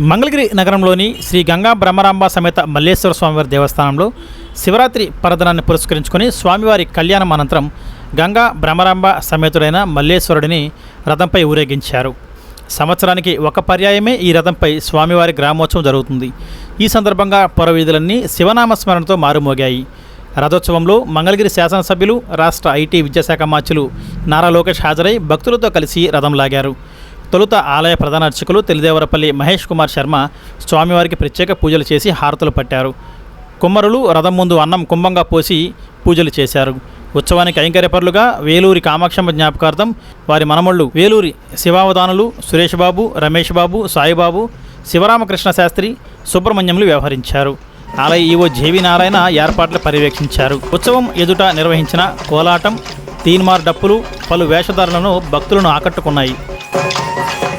మంగళగిరి నగరంలోని శ్రీ గంగా బ్రహ్మరాంబ సమేత మల్లేశ్వర స్వామివారి దేవస్థానంలో శివరాత్రి పరదనాన్ని పురస్కరించుకొని స్వామివారి కళ్యాణం అనంతరం గంగా బ్రహ్మరాంబ సమేతుడైన మల్లేశ్వరుడిని రథంపై ఊరేగించారు. సంవత్సరానికి ఒక పర్యాయమే ఈ రథంపై స్వామివారి గ్రామోత్సవం జరుగుతుంది. ఈ సందర్భంగా పురవీధులన్నీ శివనామస్మరణతో మారుమోగాయి. రథోత్సవంలో మంగళగిరి శాసనసభ్యులు రాష్ట్ర ఐటీ విద్యాశాఖ మార్చులు నారా లోకేష్ హాజరై భక్తులతో కలిసి రథం లాగారు. తొలుత ఆలయ ప్రధాన అర్చకులు తెలిదేవరపల్లి మహేష్ కుమార్ శర్మ స్వామివారికి ప్రత్యేక పూజలు చేసి హారతులు పట్టారు. కుమ్మరులు రథం ముందు అన్నం కుంభంగా పోసి పూజలు చేశారు. ఉత్సవానికి కైంకర్యపరులుగా వేలూరి కామాక్షమ్మ జ్ఞాపకార్థం వారి మనమళ్ళు వేలూరి శివావధానులు సురేష్ బాబు రమేష్ బాబు సాయిబాబు శివరామకృష్ణ శాస్త్రి సుబ్రహ్మణ్యంలు వ్యవహరించారు. ఆలయ ఈవో జేవి నారాయణ ఏర్పాట్లు పర్యవేక్షించారు. ఉత్సవం ఎదుట నిర్వహించిన కోలాటం తీన్మార్ డప్పులు పలు వేషధారులను భక్తులను ఆకట్టుకున్నాయి. Música